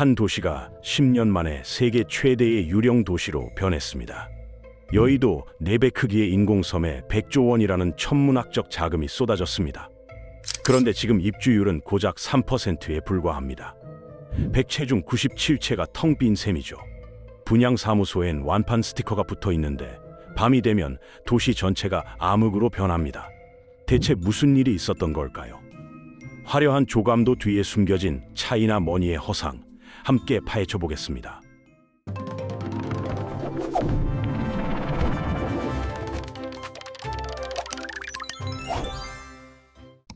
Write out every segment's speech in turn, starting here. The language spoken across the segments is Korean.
한 도시가 10년 만에 세계 최대의 유령 도시로 변했습니다. 여의도 4배 크기의 인공섬에 100조 원이라는 천문학적 자금이 쏟아졌습니다. 그런데 지금 입주율은 고작 3%에 불과합니다. 100채 중 97채가 텅 빈 셈이죠. 분양 사무소엔 완판 스티커가 붙어 있는데 밤이 되면 도시 전체가 암흑으로 변합니다. 대체 무슨 일이 있었던 걸까요? 화려한 조감도 뒤에 숨겨진 차이나 머니의 허상 함께 파헤쳐 보겠습니다.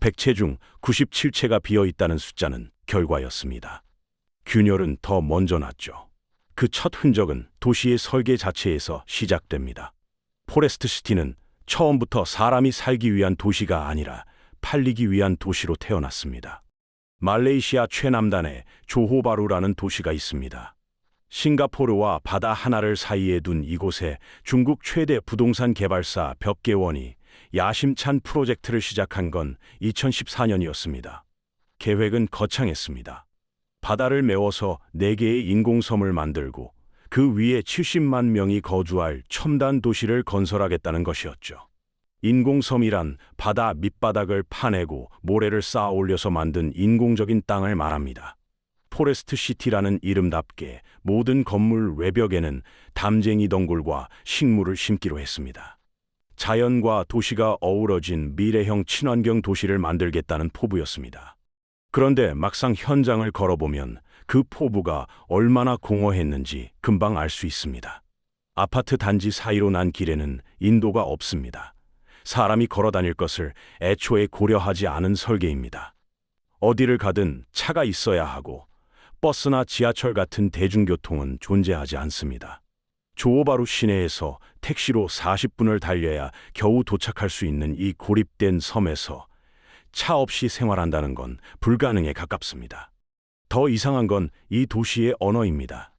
백채중 97채가 비어 있다는 숫자는 결과였습니다. 균열은 더 먼저 났죠. 그 첫 흔적은 도시의 설계 자체에서 시작됩니다. 포레스트 시티는 처음부터 사람이 살기 위한 도시가 아니라 팔리기 위한 도시로 태어났습니다. 말레이시아 최남단에 조호바루라는 도시가 있습니다. 싱가포르와 바다 하나를 사이에 둔 이곳에 중국 최대 부동산 개발사 벽계원이 야심찬 프로젝트를 시작한 건 2014년이었습니다. 계획은 거창했습니다. 바다를 메워서 4개의 인공섬을 만들고 그 위에 70만 명이 거주할 첨단 도시를 건설하겠다는 것이었죠. 인공섬이란 바다 밑바닥을 파내고 모래를 쌓아 올려서 만든 인공적인 땅을 말합니다. 포레스트 시티라는 이름답게 모든 건물 외벽에는 담쟁이 덩굴과 식물을 심기로 했습니다. 자연과 도시가 어우러진 미래형 친환경 도시를 만들겠다는 포부였습니다. 그런데 막상 현장을 걸어보면 그 포부가 얼마나 공허했는지 금방 알 수 있습니다. 아파트 단지 사이로 난 길에는 인도가 없습니다. 사람이 걸어 다닐 것을 애초에 고려하지 않은 설계입니다. 어디를 가든 차가 있어야 하고 버스나 지하철 같은 대중교통은 존재하지 않습니다. 조오바루 시내에서 택시로 40분을 달려야 겨우 도착할 수 있는 이 고립된 섬에서 차 없이 생활한다는 건 불가능에 가깝습니다. 더 이상한 건 이 도시의 언어입니다.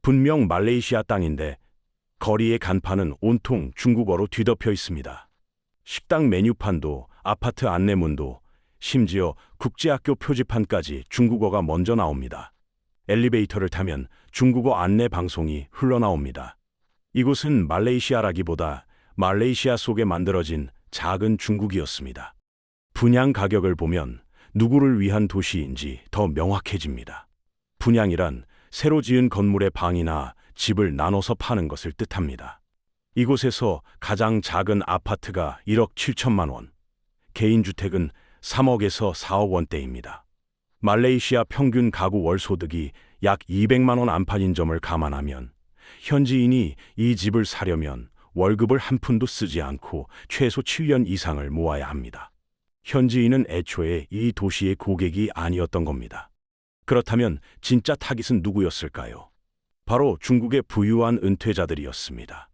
분명 말레이시아 땅인데 거리의 간판은 온통 중국어로 뒤덮여 있습니다. 식당 메뉴판도 아파트 안내문도 심지어 국제학교 표지판까지 중국어가 먼저 나옵니다. 엘리베이터를 타면 중국어 안내 방송이 흘러나옵니다. 이곳은 말레이시아라기보다 말레이시아 속에 만들어진 작은 중국이었습니다. 분양 가격을 보면 누구를 위한 도시인지 더 명확해집니다. 분양이란 새로 지은 건물의 방이나 집을 나눠서 파는 것을 뜻합니다. 이곳에서 가장 작은 아파트가 1억 7천만 원, 개인 주택은 3억에서 4억 원대입니다. 말레이시아 평균 가구 월 소득이 약 200만 원 안팎인 점을 감안하면 현지인이 이 집을 사려면 월급을 한 푼도 쓰지 않고 최소 7년 이상을 모아야 합니다. 현지인은 애초에 이 도시의 고객이 아니었던 겁니다. 그렇다면 진짜 타깃은 누구였을까요? 바로 중국의 부유한 은퇴자들이었습니다.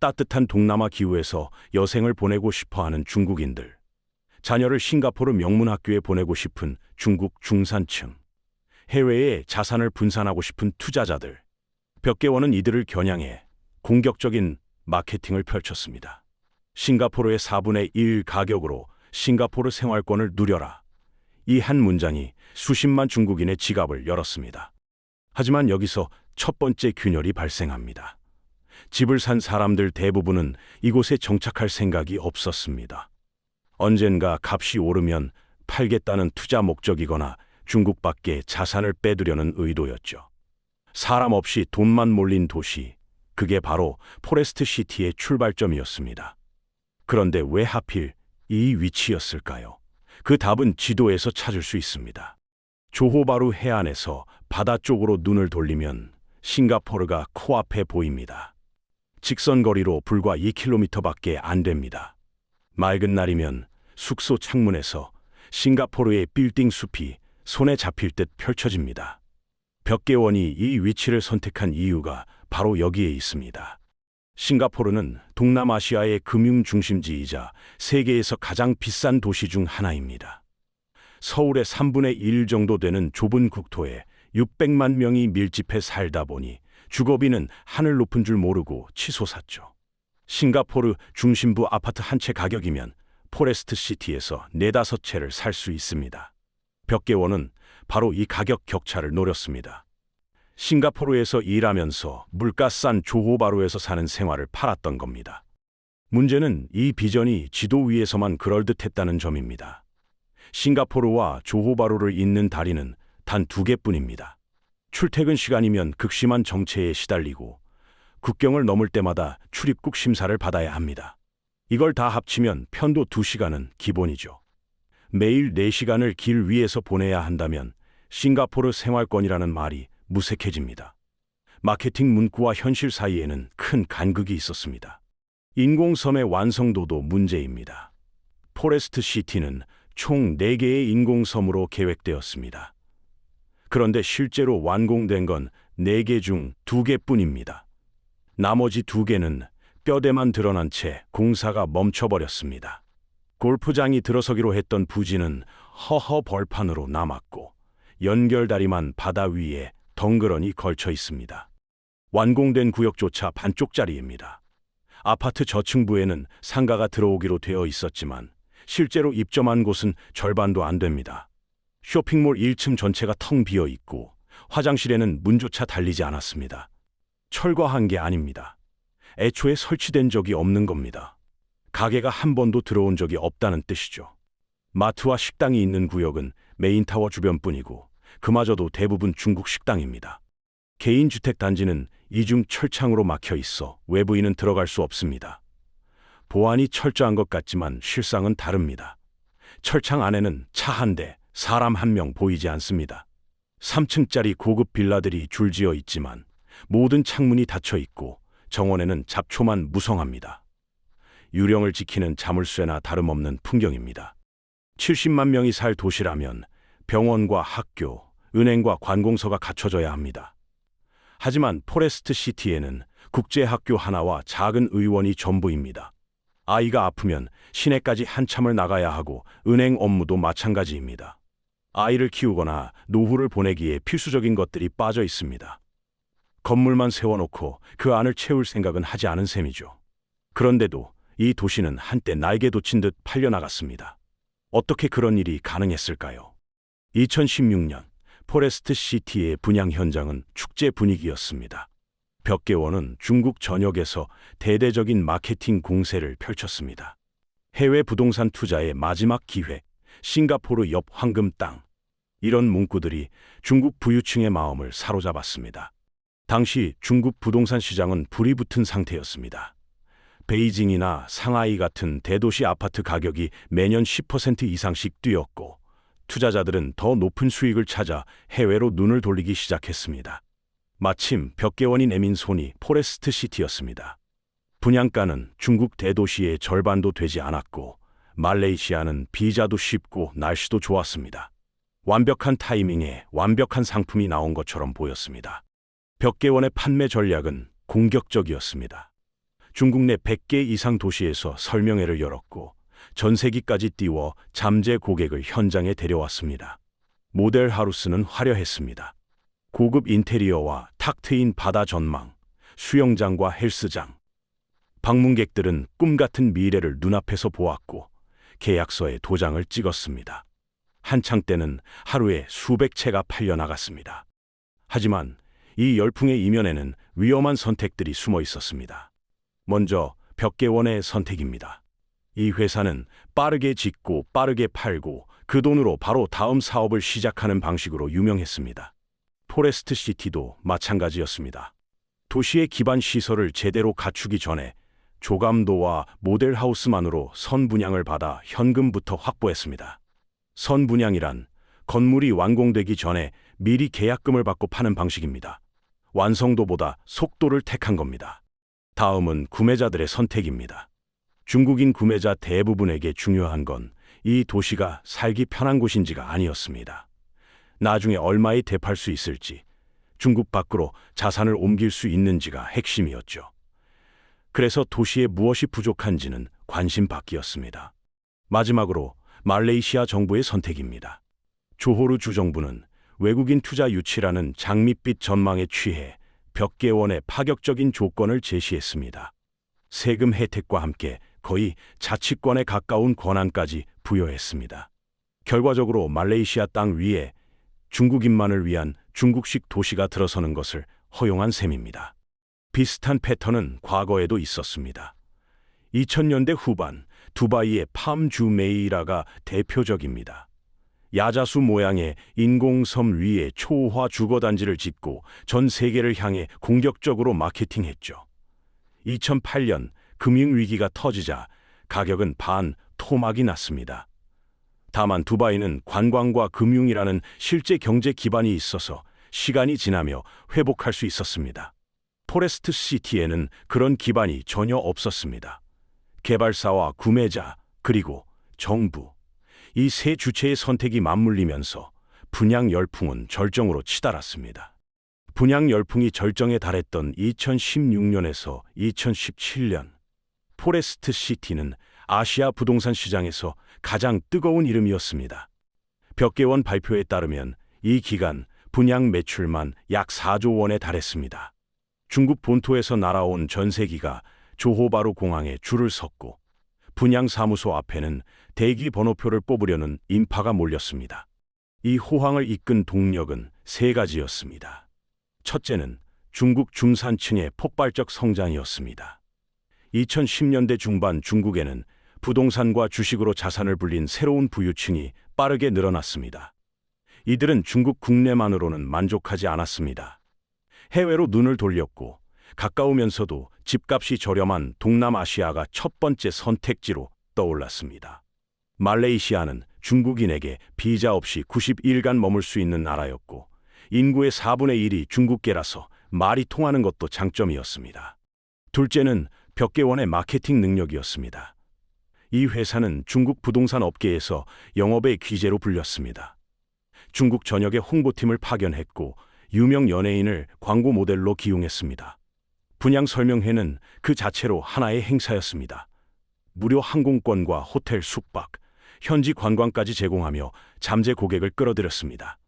따뜻한 동남아 기후에서 여생을 보내고 싶어 하는 중국인들. 자녀를 싱가포르 명문학교에 보내고 싶은 중국 중산층. 해외에 자산을 분산하고 싶은 투자자들. 벽계원은 이들을 겨냥해 공격적인 마케팅을 펼쳤습니다. 싱가포르의 4분의 1 가격으로 싱가포르 생활권을 누려라. 이 한 문장이 수십만 중국인의 지갑을 열었습니다. 하지만 여기서 첫 번째 균열이 발생합니다. 집을 산 사람들 대부분은 이곳에 정착할 생각이 없었습니다. 언젠가 값이 오르면 팔겠다는 투자 목적이거나 중국 밖에 자산을 빼두려는 의도였죠. 사람 없이 돈만 몰린 도시, 그게 바로 포레스트 시티의 출발점이었습니다. 그런데 왜 하필 이 위치였을까요? 그 답은 지도에서 찾을 수 있습니다. 조호바루 해안에서 바다 쪽으로 눈을 돌리면 싱가포르가 코앞에 보입니다. 직선 거리로 불과 2km밖에 안 됩니다. 맑은 날이면 숙소 창문에서 싱가포르의 빌딩 숲이 손에 잡힐 듯 펼쳐집니다. 벽계원이 이 위치를 선택한 이유가 바로 여기에 있습니다. 싱가포르는 동남아시아의 금융 중심지이자 세계에서 가장 비싼 도시 중 하나입니다. 서울의 3분의 1 정도 되는 좁은 국토에 600만 명이 밀집해 살다 보니 주거비는 하늘 높은 줄 모르고 치솟았죠. 싱가포르 중심부 아파트 한 채 가격이면 포레스트 시티에서 네다섯 채를 살 수 있습니다. 벽계원은 바로 이 가격 격차를 노렸습니다. 싱가포르에서 일하면서 물가 싼 조호바루에서 사는 생활을 팔았던 겁니다. 문제는 이 비전이 지도 위에서만 그럴듯했다는 점입니다. 싱가포르와 조호바루를 잇는 다리는 단 두 개뿐입니다. 출퇴근 시간이면 극심한 정체에 시달리고 국경을 넘을 때마다 출입국 심사를 받아야 합니다. 이걸 다 합치면 편도 2시간은 기본이죠. 매일 4시간을 길 위에서 보내야 한다면 싱가포르 생활권이라는 말이 무색해집니다. 마케팅 문구와 현실 사이에는 큰 간극이 있었습니다. 인공섬의 완성도도 문제입니다. 포레스트 시티는 총 4개의 인공섬으로 계획되었습니다. 그런데 실제로 완공된 건 4개 중 2개뿐입니다. 나머지 2개는 뼈대만 드러난 채 공사가 멈춰버렸습니다. 골프장이 들어서기로 했던 부지는 허허 벌판으로 남았고 연결다리만 바다 위에 덩그러니 걸쳐 있습니다. 완공된 구역조차 반쪽짜리입니다. 아파트 저층부에는 상가가 들어오기로 되어 있었지만 실제로 입점한 곳은 절반도 안 됩니다. 쇼핑몰 1층 전체가 텅 비어 있고 화장실에는 문조차 달리지 않았습니다. 철거한 게 아닙니다. 애초에 설치된 적이 없는 겁니다. 가게가 한 번도 들어온 적이 없다는 뜻이죠. 마트와 식당이 있는 구역은 메인타워 주변뿐이고 그마저도 대부분 중국 식당입니다. 개인 주택 단지는 이중 철창으로 막혀 있어 외부인은 들어갈 수 없습니다. 보안이 철저한 것 같지만 실상은 다릅니다. 철창 안에는 차 한 대, 사람 한 명 보이지 않습니다. 3층짜리 고급 빌라들이 줄지어 있지만 모든 창문이 닫혀 있고 정원에는 잡초만 무성합니다. 유령을 지키는 자물쇠나 다름없는 풍경입니다. 70만 명이 살 도시라면 병원과 학교, 은행과 관공서가 갖춰져야 합니다. 하지만 포레스트 시티에는 국제학교 하나와 작은 의원이 전부입니다. 아이가 아프면 시내까지 한참을 나가야 하고 은행 업무도 마찬가지입니다. 아이를 키우거나 노후를 보내기에 필수적인 것들이 빠져 있습니다. 건물만 세워놓고 그 안을 채울 생각은 하지 않은 셈이죠. 그런데도 이 도시는 한때 날개 돋친 듯 팔려나갔습니다. 어떻게 그런 일이 가능했을까요? 2016년 포레스트 시티의 분양 현장은 축제 분위기였습니다. 벽계원은 중국 전역에서 대대적인 마케팅 공세를 펼쳤습니다. 해외 부동산 투자의 마지막 기회, 싱가포르 옆 황금 땅. 이런 문구들이 중국 부유층의 마음을 사로잡았습니다. 당시 중국 부동산 시장은 불이 붙은 상태였습니다. 베이징이나 상하이 같은 대도시 아파트 가격이 매년 10% 이상씩 뛰었고 투자자들은 더 높은 수익을 찾아 해외로 눈을 돌리기 시작했습니다. 마침 벽계원이 내민 손이 포레스트 시티였습니다. 분양가는 중국 대도시의 절반도 되지 않았고 말레이시아는 비자도 쉽고 날씨도 좋았습니다. 완벽한 타이밍에 완벽한 상품이 나온 것처럼 보였습니다. 벽계원의 판매 전략은 공격적이었습니다. 중국 내 100개 이상 도시에서 설명회를 열었고 전세기까지 띄워 잠재 고객을 현장에 데려왔습니다. 모델 하우스는 화려했습니다. 고급 인테리어와 탁 트인 바다 전망, 수영장과 헬스장. 방문객들은 꿈 같은 미래를 눈앞에서 보았고 계약서에 도장을 찍었습니다. 한창 때는 하루에 수백 채가 팔려 나갔습니다. 하지만 이 열풍의 이면에는 위험한 선택들이 숨어 있었습니다. 먼저 벽계원의 선택입니다. 이 회사는 빠르게 짓고 빠르게 팔고 그 돈으로 바로 다음 사업을 시작하는 방식으로 유명했습니다. 포레스트 시티도 마찬가지였습니다. 도시의 기반 시설을 제대로 갖추기 전에 조감도와 모델 하우스만으로 선 분양을 받아 현금부터 확보했습니다. 선 분양이란 건물이 완공되기 전에 미리 계약금을 받고 파는 방식입니다. 완성도보다 속도를 택한 겁니다. 다음은 구매자들의 선택입니다. 중국인 구매자 대부분에게 중요한 건 이 도시가 살기 편한 곳인지가 아니었습니다. 나중에 얼마에 대팔 수 있을지, 중국 밖으로 자산을 옮길 수 있는지가 핵심이었죠. 그래서 도시에 무엇이 부족한지는 관심 밖이었습니다. 마지막으로 말레이시아 정부의 선택입니다. 조호르 주정부는 외국인 투자 유치라는 장밋빛 전망에 취해 벽계원의 파격적인 조건을 제시했습니다. 세금 혜택과 함께 거의 자치권에 가까운 권한까지 부여했습니다. 결과적으로 말레이시아 땅 위에 중국인만을 위한 중국식 도시가 들어서는 것을 허용한 셈입니다. 비슷한 패턴은 과거에도 있었습니다. 2000년대 후반 두바이의 팜주메이라가 대표적입니다. 야자수 모양의 인공섬 위에 초호화 주거단지를 짓고 전 세계를 향해 공격적으로 마케팅했죠. 2008년 금융위기가 터지자 가격은 반 토막이 났습니다. 다만 두바이는 관광과 금융이라는 실제 경제 기반이 있어서 시간이 지나며 회복할 수 있었습니다. 포레스트 시티에는 그런 기반이 전혀 없었습니다. 개발사와 구매자, 그리고 정부, 이 세 주체의 선택이 맞물리면서 분양 열풍은 절정으로 치달았습니다. 분양 열풍이 절정에 달했던 2016년에서 2017년, 포레스트 시티는 아시아 부동산 시장에서 가장 뜨거운 이름이었습니다. 벽계원 발표에 따르면 이 기간 분양 매출만 약 4조 원에 달했습니다. 중국 본토에서 날아온 전세기가 조호바루 공항에 줄을 섰고 분양 사무소 앞에는 대기 번호표를 뽑으려는 인파가 몰렸습니다. 이 호황을 이끈 동력은 세 가지였습니다. 첫째는 중국 중산층의 폭발적 성장이었습니다. 2010년대 중반 중국에는 부동산과 주식으로 자산을 불린 새로운 부유층이 빠르게 늘어났습니다. 이들은 중국 국내만으로는 만족하지 않았습니다. 해외로 눈을 돌렸고 가까우면서도 집값이 저렴한 동남아시아가 첫 번째 선택지로 떠올랐습니다. 말레이시아는 중국인에게 비자 없이 90일간 머물 수 있는 나라였고 인구의 4분의 1이 중국계라서 말이 통하는 것도 장점이었습니다. 둘째는 벽계원의 마케팅 능력이었습니다. 이 회사는 중국 부동산 업계에서 영업의 귀재로 불렸습니다. 중국 전역에 홍보팀을 파견했고 유명 연예인을 광고 모델로 기용했습니다. 분양 설명회는 그 자체로 하나의 행사였습니다. 무료 항공권과 호텔 숙박, 현지 관광까지 제공하며 잠재 고객을 끌어들였습니다.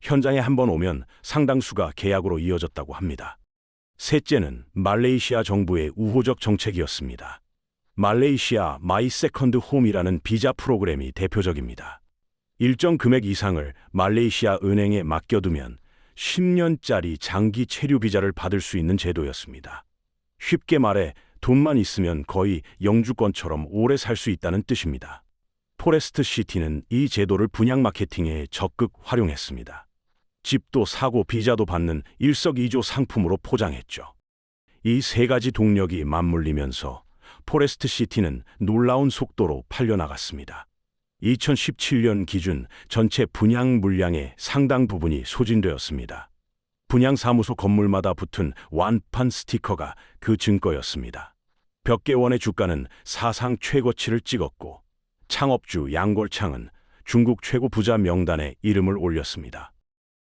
현장에 한 번 오면 상당수가 계약으로 이어졌다고 합니다. 셋째는 말레이시아 정부의 우호적 정책이었습니다. 말레이시아 마이 세컨드 홈이라는 비자 프로그램이 대표적입니다. 일정 금액 이상을 말레이시아 은행에 맡겨두면 10년짜리 장기 체류 비자를 받을 수 있는 제도였습니다. 쉽게 말해 돈만 있으면 거의 영주권처럼 오래 살 수 있다는 뜻입니다. 포레스트 시티는 이 제도를 분양 마케팅에 적극 활용했습니다. 집도 사고 비자도 받는 일석이조 상품으로 포장했죠. 이 세 가지 동력이 맞물리면서 포레스트 시티는 놀라운 속도로 팔려나갔습니다. 2017년 기준 전체 분양 물량의 상당 부분이 소진되었습니다. 분양 사무소 건물마다 붙은 완판 스티커가 그 증거였습니다. 벽계원의 주가는 사상 최고치를 찍었고 창업주 양골창은 중국 최고 부자 명단에 이름을 올렸습니다.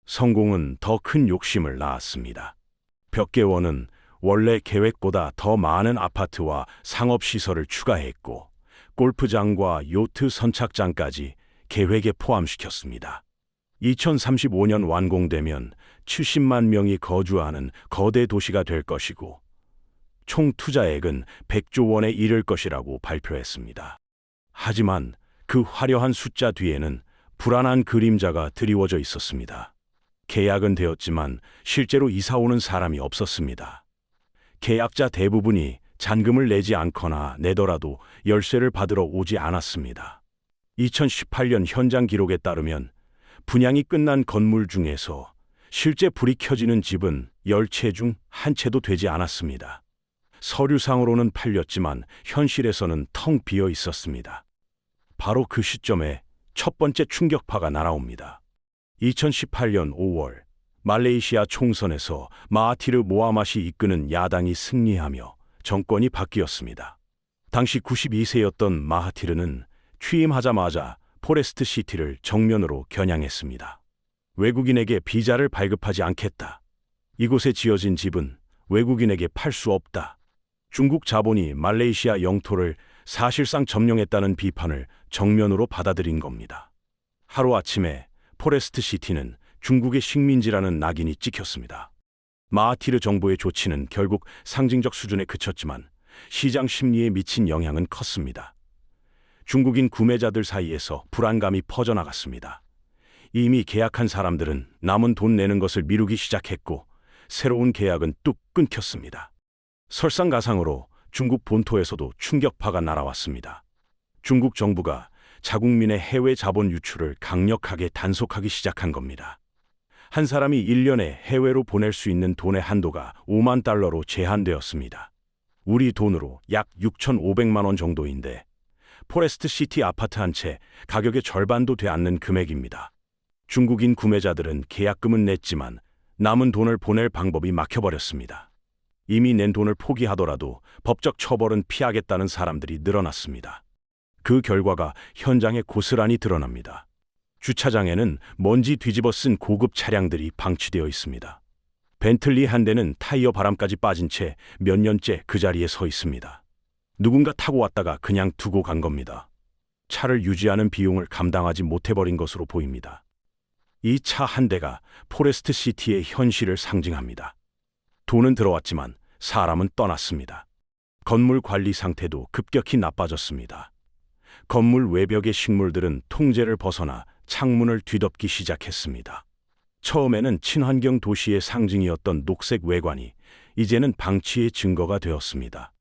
성공은 더 큰 욕심을 낳았습니다. 벽계원은 원래 계획보다 더 많은 아파트와 상업시설을 추가했고 골프장과 요트 선착장까지 계획에 포함시켰습니다. 2035년 완공되면 70만 명이 거주하는 거대 도시가 될 것이고 총 투자액은 100조 원에 이를 것이라고 발표했습니다. 하지만 그 화려한 숫자 뒤에는 불안한 그림자가 드리워져 있었습니다. 계약은 되었지만 실제로 이사 오는 사람이 없었습니다. 계약자 대부분이 잔금을 내지 않거나 내더라도 열쇠를 받으러 오지 않았습니다. 2018년 현장 기록에 따르면 분양이 끝난 건물 중에서 실제 불이 켜지는 집은 10채 중 한 채도 되지 않았습니다. 서류상으로는 팔렸지만 현실에서는 텅 비어 있었습니다. 바로 그 시점에 첫 번째 충격파가 날아옵니다. 2018년 5월 말레이시아 총선에서 마하티르 모하맛이 이끄는 야당이 승리하며 정권이 바뀌었습니다. 당시 92세였던 마하티르는 취임하자마자 포레스트 시티를 정면으로 겨냥했습니다. 외국인에게 비자를 발급하지 않겠다. 이곳에 지어진 집은 외국인에게 팔 수 없다. 중국 자본이 말레이시아 영토를 사실상 점령했다는 비판을 정면으로 받아들인 겁니다. 하루아침에 포레스트 시티는 중국의 식민지라는 낙인이 찍혔습니다. 마하티르 정부의 조치는 결국 상징적 수준에 그쳤지만 시장 심리에 미친 영향은 컸습니다. 중국인 구매자들 사이에서 불안감이 퍼져나갔습니다. 이미 계약한 사람들은 남은 돈 내는 것을 미루기 시작했고 새로운 계약은 뚝 끊겼습니다. 설상가상으로 중국 본토에서도 충격파가 날아왔습니다. 중국 정부가 자국민의 해외 자본 유출을 강력하게 단속하기 시작한 겁니다. 한 사람이 1년에 해외로 보낼 수 있는 돈의 한도가 5만 달러로 제한되었습니다. 우리 돈으로 약 6,500만 원 정도인데 포레스트 시티 아파트 한 채 가격의 절반도 돼 않는 금액입니다. 중국인 구매자들은 계약금은 냈지만 남은 돈을 보낼 방법이 막혀버렸습니다. 이미 낸 돈을 포기하더라도 법적 처벌은 피하겠다는 사람들이 늘어났습니다. 그 결과가 현장에 고스란히 드러납니다. 주차장에는 먼지 뒤집어 쓴 고급 차량들이 방치되어 있습니다. 벤틀리 한 대는 타이어 바람까지 빠진 채 몇 년째 그 자리에 서 있습니다. 누군가 타고 왔다가 그냥 두고 간 겁니다. 차를 유지하는 비용을 감당하지 못해버린 것으로 보입니다. 이 차 한 대가 포레스트 시티의 현실을 상징합니다. 돈은 들어왔지만 사람은 떠났습니다. 건물 관리 상태도 급격히 나빠졌습니다. 건물 외벽의 식물들은 통제를 벗어나 창문을 뒤덮기 시작했습니다. 처음에는 친환경 도시의 상징이었던 녹색 외관이 이제는 방치의 증거가 되었습니다.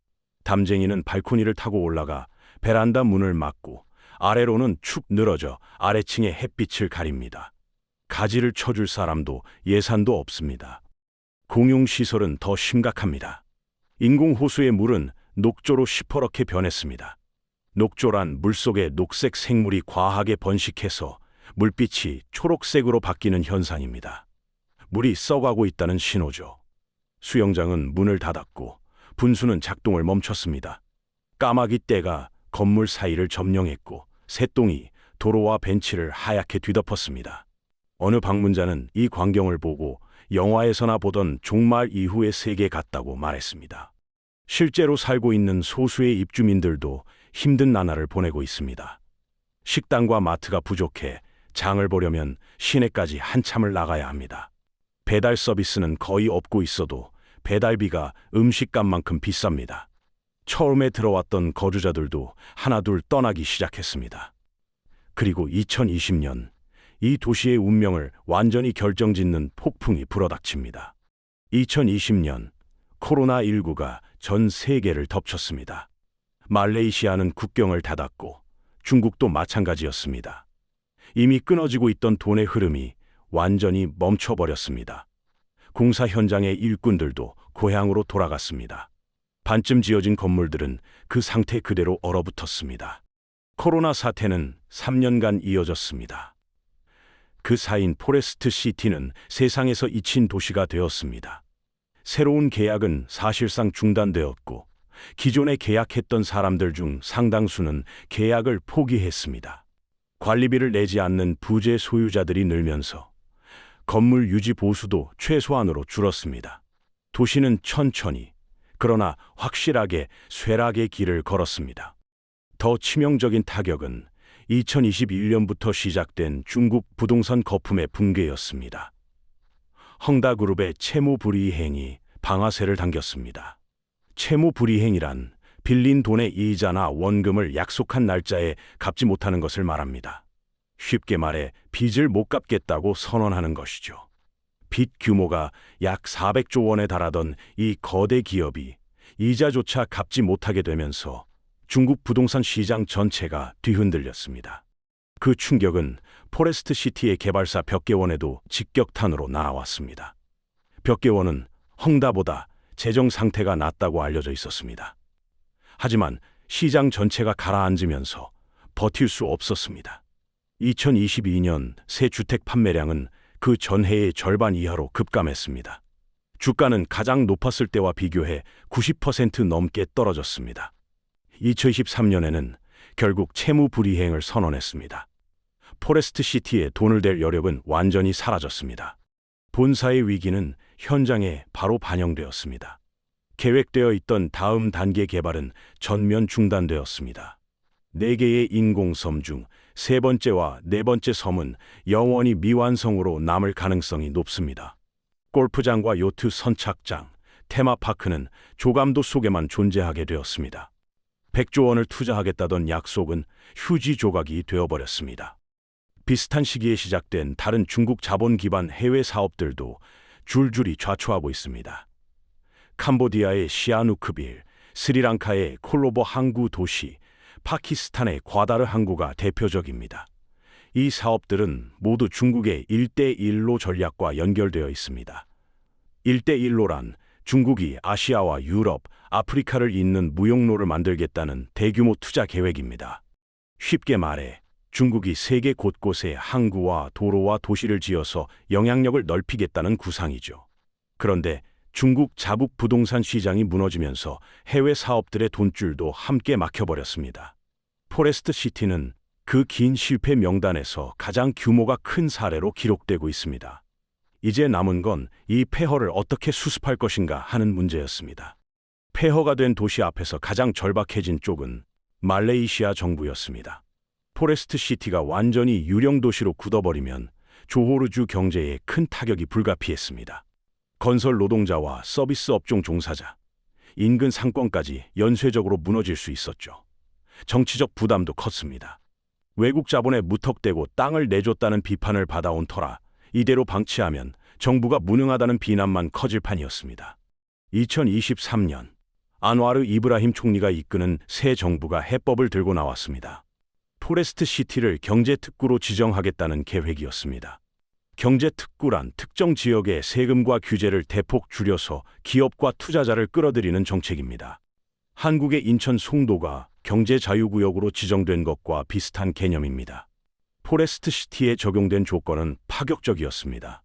담쟁이는 발코니를 타고 올라가 베란다 문을 막고 아래로는 축 늘어져 아래층의 햇빛을 가립니다. 가지를 쳐줄 사람도 예산도 없습니다. 공용시설은 더 심각합니다. 인공호수의 물은 녹조로 시퍼렇게 변했습니다. 녹조란 물속의 녹색 생물이 과하게 번식해서 물빛이 초록색으로 바뀌는 현상입니다. 물이 썩어가고 있다는 신호죠. 수영장은 문을 닫았고 분수는 작동을 멈췄습니다. 까마귀 떼가 건물 사이를 점령했고 새똥이 도로와 벤치를 하얗게 뒤덮었습니다. 어느 방문자는 이 광경을 보고 영화에서나 보던 종말 이후의 세계 같다고 말했습니다. 실제로 살고 있는 소수의 입주민들도 힘든 나날을 보내고 있습니다. 식당과 마트가 부족해 장을 보려면 시내까지 한참을 나가야 합니다. 배달 서비스는 거의 없고 있어도 배달비가 음식값만큼 비쌉니다. 처음에 들어왔던 거주자들도 하나둘 떠나기 시작했습니다. 그리고 2020년 이 도시의 운명을 완전히 결정짓는 폭풍이 불어닥칩니다. 2020년 코로나19가 전 세계를 덮쳤습니다. 말레이시아는 국경을 닫았고 중국도 마찬가지였습니다. 이미 끊어지고 있던 돈의 흐름이 완전히 멈춰버렸습니다. 공사 현장의 일꾼들도 고향으로 돌아갔습니다. 반쯤 지어진 건물들은 그 상태 그대로 얼어붙었습니다. 코로나 사태는 3년간 이어졌습니다. 그 사이인 포레스트 시티는 세상에서 잊힌 도시가 되었습니다. 새로운 계약은 사실상 중단되었고 기존에 계약했던 사람들 중 상당수는 계약을 포기했습니다. 관리비를 내지 않는 부재 소유자들이 늘면서 건물 유지 보수도 최소한으로 줄었습니다. 도시는 천천히 그러나 확실하게 쇠락의 길을 걸었습니다. 더 치명적인 타격은 2021년부터 시작된 중국 부동산 거품의 붕괴였습니다. 헝다그룹의 채무 불이행이 방아쇠를 당겼습니다. 채무 불이행이란 빌린 돈의 이자나 원금을 약속한 날짜에 갚지 못하는 것을 말합니다. 쉽게 말해 빚을 못 갚겠다고 선언하는 것이죠. 빚 규모가 약 400조 원에 달하던 이 거대 기업이 이자조차 갚지 못하게 되면서 중국 부동산 시장 전체가 뒤흔들렸습니다. 그 충격은 포레스트 시티의 개발사 벽계원에도 직격탄으로 날아왔습니다. 벽계원은 헝다보다 재정 상태가 낫다고 알려져 있었습니다. 하지만 시장 전체가 가라앉으면서 버틸 수 없었습니다. 2022년 새 주택 판매량은 그 전해의 절반 이하로 급감했습니다. 주가는 가장 높았을 때와 비교해 90% 넘게 떨어졌습니다. 2023년에는 결국 채무 불이행을 선언했습니다. 포레스트 시티에 돈을 댈 여력은 완전히 사라졌습니다. 본사의 위기는 현장에 바로 반영되었습니다. 계획되어 있던 다음 단계 개발은 전면 중단되었습니다. 네 개의 인공섬 중 세 번째와 네 번째 섬은 영원히 미완성으로 남을 가능성이 높습니다. 골프장과 요트 선착장, 테마파크는 조감도 속에만 존재하게 되었습니다. 100조 원을 투자하겠다던 약속은 휴지 조각이 되어버렸습니다. 비슷한 시기에 시작된 다른 중국 자본 기반 해외 사업들도 줄줄이 좌초하고 있습니다. 캄보디아의 시아누크빌, 스리랑카의 콜로보 항구 도시, 파키스탄의 과다르 항구가 대표적입니다. 이 사업들은 모두 중국의 1대1로 전략과 연결되어 있습니다. 1대1로란 중국이 아시아와 유럽, 아프리카를 잇는 무역로를 만들겠다는 대규모 투자 계획입니다. 쉽게 말해 중국이 세계 곳곳에 항구와 도로와 도시를 지어서 영향력을 넓히겠다는 구상이죠. 그런데 중국 자국 부동산 시장이 무너지면서 해외 사업들의 돈줄도 함께 막혀버렸습니다. 포레스트 시티는 그 긴 실패 명단에서 가장 규모가 큰 사례로 기록되고 있습니다. 이제 남은 건 이 폐허를 어떻게 수습할 것인가 하는 문제였습니다. 폐허가 된 도시 앞에서 가장 절박해진 쪽은 말레이시아 정부였습니다. 포레스트 시티가 완전히 유령 도시로 굳어버리면 조호르주 경제에 큰 타격이 불가피했습니다. 건설 노동자와 서비스 업종 종사자, 인근 상권까지 연쇄적으로 무너질 수 있었죠. 정치적 부담도 컸습니다. 외국 자본에 무턱대고 땅을 내줬다는 비판을 받아온 터라 이대로 방치하면 정부가 무능하다는 비난만 커질 판이었습니다. 2023년 안와르 이브라힘 총리가 이끄는 새 정부가 해법을 들고 나왔습니다. 포레스트 시티를 경제 특구로 지정하겠다는 계획이었습니다. 경제특구란 특정 지역의 세금과 규제를 대폭 줄여서 기업과 투자자를 끌어들이는 정책입니다. 한국의 인천 송도가 경제자유구역으로 지정된 것과 비슷한 개념입니다. 포레스트 시티에 적용된 조건은 파격적이었습니다.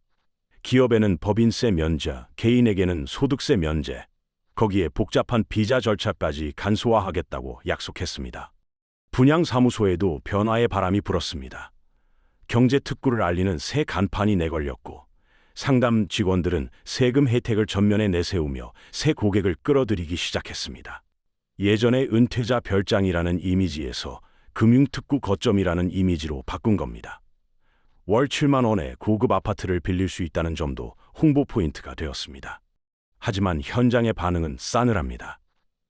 기업에는 법인세 면제, 개인에게는 소득세 면제, 거기에 복잡한 비자 절차까지 간소화하겠다고 약속했습니다. 분양사무소에도 변화의 바람이 불었습니다. 경제특구를 알리는 새 간판이 내걸렸고 상담 직원들은 세금 혜택을 전면에 내세우며 새 고객을 끌어들이기 시작했습니다. 예전의 은퇴자 별장이라는 이미지에서 금융특구 거점이라는 이미지로 바꾼 겁니다. 월 7만 원에 고급 아파트를 빌릴 수 있다는 점도 홍보 포인트가 되었습니다. 하지만 현장의 반응은 싸늘합니다.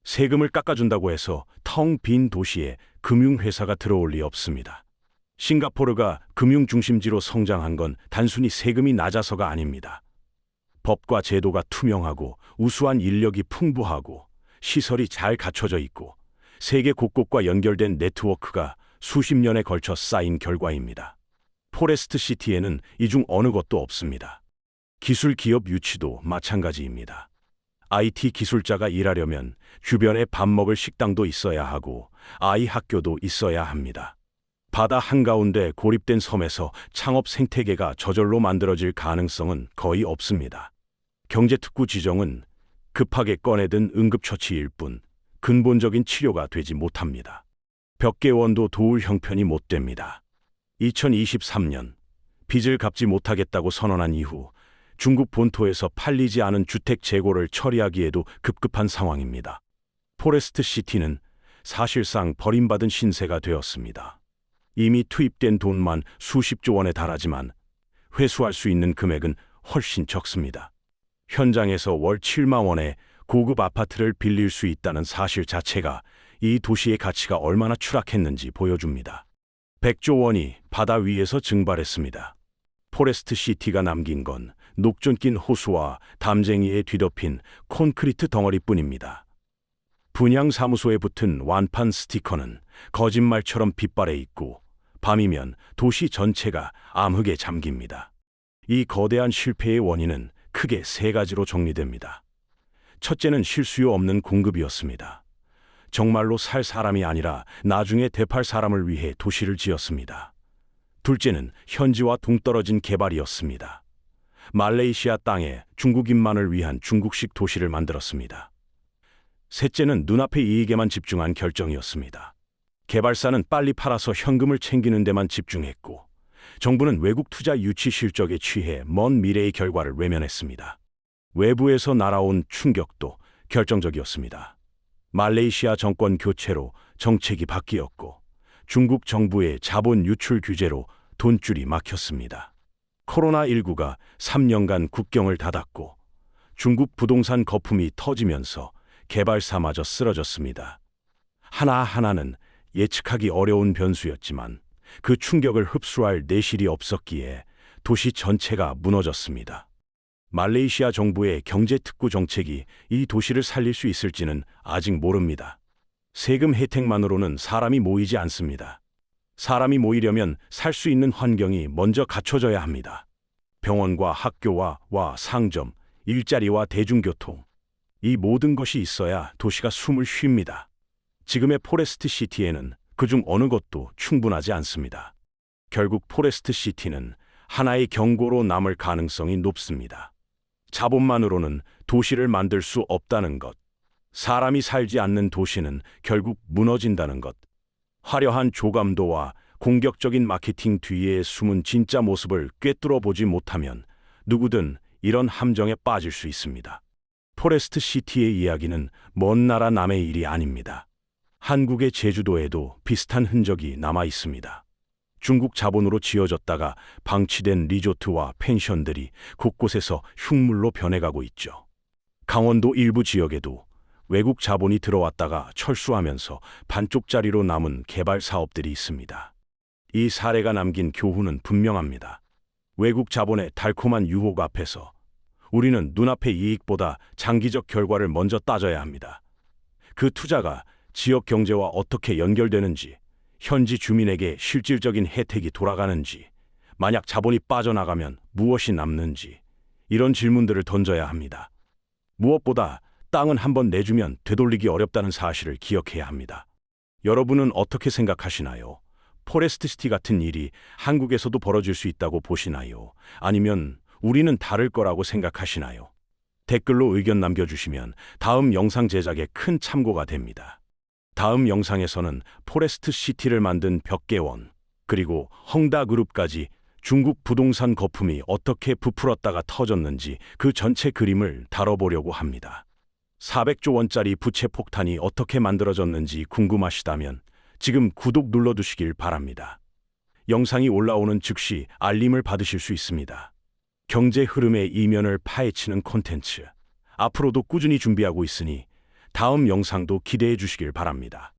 세금을 깎아준다고 해서 텅 빈 도시에 금융회사가 들어올 리 없습니다. 싱가포르가 금융 중심지로 성장한 건 단순히 세금이 낮아서가 아닙니다. 법과 제도가 투명하고 우수한 인력이 풍부하고 시설이 잘 갖춰져 있고 세계 곳곳과 연결된 네트워크가 수십 년에 걸쳐 쌓인 결과입니다. 포레스트 시티에는 이 중 어느 것도 없습니다. 기술 기업 유치도 마찬가지입니다. IT 기술자가 일하려면 주변에 밥 먹을 식당도 있어야 하고 아이 학교도 있어야 합니다. 바다 한가운데 고립된 섬에서 창업 생태계가 저절로 만들어질 가능성은 거의 없습니다. 경제특구 지정은 급하게 꺼내든 응급처치일 뿐 근본적인 치료가 되지 못합니다. 벽계원도 도울 형편이 못 됩니다. 2023년 빚을 갚지 못하겠다고 선언한 이후 중국 본토에서 팔리지 않은 주택 재고를 처리하기에도 급급한 상황입니다. 포레스트 시티는 사실상 버림받은 신세가 되었습니다. 이미 투입된 돈만 수십조 원에 달하지만 회수할 수 있는 금액은 훨씬 적습니다. 현장에서 월 7만 원에 고급 아파트를 빌릴 수 있다는 사실 자체가 이 도시의 가치가 얼마나 추락했는지 보여줍니다. 100조 원이 바다 위에서 증발했습니다. 포레스트 시티가 남긴 건 녹존 낀 호수와 담쟁이에 뒤덮인 콘크리트 덩어리뿐입니다. 분양 사무소에 붙은 완판 스티커는 거짓말처럼 빛발에 있고 밤이면 도시 전체가 암흑에 잠깁니다. 이 거대한 실패의 원인은 크게 세 가지로 정리됩니다. 첫째는 실수요 없는 공급이었습니다. 정말로 살 사람이 아니라 나중에 대팔 사람을 위해 도시를 지었습니다. 둘째는 현지와 동떨어진 개발이었습니다. 말레이시아 땅에 중국인만을 위한 중국식 도시를 만들었습니다. 셋째는 눈앞의 이익에만 집중한 결정이었습니다. 개발사는 빨리 팔아서 현금을 챙기는 데만 집중했고, 정부는 외국 투자 유치 실적에 취해 먼 미래의 결과를 외면했습니다. 외부에서 날아온 충격도 결정적이었습니다. 말레이시아 정권 교체로 정책이 바뀌었고 중국 정부의 자본 유출 규제로 돈줄이 막혔습니다. 코로나19가 3년간 국경을 닫았고 중국 부동산 거품이 터지면서 개발사마저 쓰러졌습니다. 하나하나는 예측하기 어려운 변수였지만 그 충격을 흡수할 내실이 없었기에 도시 전체가 무너졌습니다. 말레이시아 정부의 경제특구 정책이 이 도시를 살릴 수 있을지는 아직 모릅니다. 세금 혜택만으로는 사람이 모이지 않습니다. 사람이 모이려면 살 수 있는 환경이 먼저 갖춰져야 합니다. 병원과 학교와 와 상점, 일자리와 대중교통. 이 모든 것이 있어야 도시가 숨을 쉽니다. 지금의 포레스트 시티에는 그중 어느 것도 충분하지 않습니다. 결국 포레스트 시티는 하나의 경고로 남을 가능성이 높습니다. 자본만으로는 도시를 만들 수 없다는 것. 사람이 살지 않는 도시는 결국 무너진다는 것. 화려한 조감도와 공격적인 마케팅 뒤에 숨은 진짜 모습을 꿰뚫어 보지 못하면 누구든 이런 함정에 빠질 수 있습니다. 포레스트 시티의 이야기는 먼 나라 남의 일이 아닙니다. 한국의 제주도에도 비슷한 흔적이 남아 있습니다. 중국 자본으로 지어졌다가 방치된 리조트와 펜션들이 곳곳에서 흉물로 변해가고 있죠. 강원도 일부 지역에도 외국 자본이 들어왔다가 철수하면서 반쪽짜리로 남은 개발 사업들이 있습니다. 이 사례가 남긴 교훈은 분명합니다. 외국 자본의 달콤한 유혹 앞에서 우리는 눈앞의 이익보다 장기적 결과를 먼저 따져야 합니다. 그 투자가 지역 경제와 어떻게 연결되는지, 현지 주민에게 실질적인 혜택이 돌아가는지, 만약 자본이 빠져나가면 무엇이 남는지, 이런 질문들을 던져야 합니다. 무엇보다 땅은 한번 내주면 되돌리기 어렵다는 사실을 기억해야 합니다. 여러분은 어떻게 생각하시나요? 포레스트 시티 같은 일이 한국에서도 벌어질 수 있다고 보시나요? 아니면 우리는 다를 거라고 생각하시나요? 댓글로 의견 남겨주시면 다음 영상 제작에 큰 참고가 됩니다. 다음 영상에서는 포레스트 시티를 만든 벽계원, 그리고 헝다 그룹까지 중국 부동산 거품이 어떻게 부풀었다가 터졌는지 그 전체 그림을 다뤄보려고 합니다. 400조 원짜리 부채 폭탄이 어떻게 만들어졌는지 궁금하시다면 지금 구독 눌러두시길 바랍니다. 영상이 올라오는 즉시 알림을 받으실 수 있습니다. 경제 흐름의 이면을 파헤치는 콘텐츠. 앞으로도 꾸준히 준비하고 있으니 다음 영상도 기대해 주시길 바랍니다.